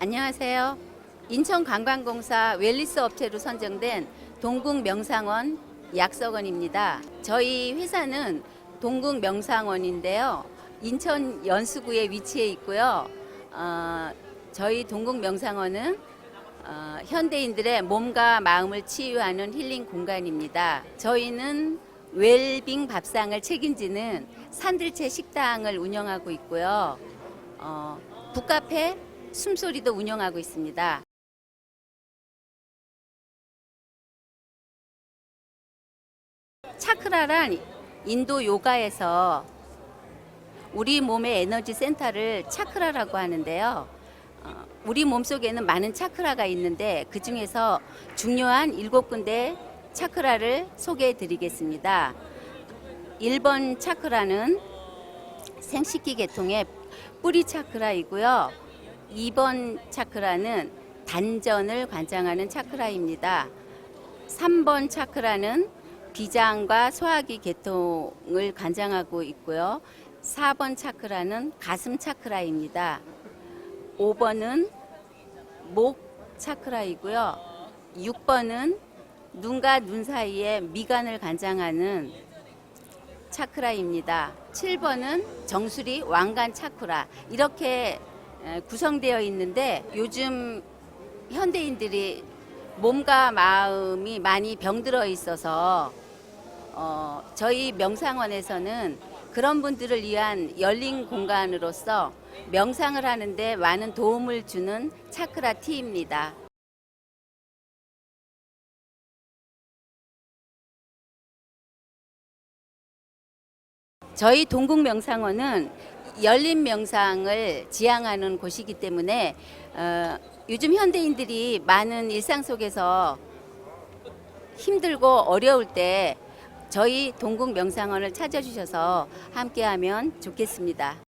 안녕하세요. 인천관광공사 웰리스 업체로 선정된 동국명상원 약석원입니다. 저희 회사는 동국명상원인데요. 인천 연수구에 위치해 있고요. 어, 저희 동국명상원은 어, 현대인들의 몸과 마음을 치유하는 힐링 공간입니다. 저희는 웰빙 밥상을 책임지는 산들채 식당을 운영하고 있고요. 어, 북카페 숨소리도 운영하고 있습니다. 차크라란 인도 요가에서 우리 몸의 에너지 센터를 차크라라고 하는데요. 어, 우리 몸 속에는 많은 차크라가 있는데 그 중에서 중요한 일곱 군데 차크라를 소개해 드리겠습니다. 1번 차크라는 생식기 계통의 뿌리 차크라이고요. 2번 차크라는 단전을 관장하는 차크라입니다. 3번 차크라는 비장과 소화기 계통을 관장하고 있고요. 4번 차크라는 가슴 차크라입니다. 5번은 목 차크라이고요. 6번은 눈과 눈 사이에 미간을 관장하는 차크라입니다. 7번은 정수리 왕관 차크라. 이렇게 에, 구성되어 있는데 요즘 현대인들이 몸과 마음이 많이 병들어 있어서 어, 저희 명상원에서는 그런 분들을 위한 열린 공간으로서 명상을 하는데 많은 도움을 주는 차크라 티입니다. 저희 동국명상원은 열린 명상을 지향하는 곳이기 때문에 어, 요즘 현대인들이 많은 일상 속에서 힘들고 어려울 때 저희 동국 명상원을 찾아주셔서 함께하면 좋겠습니다.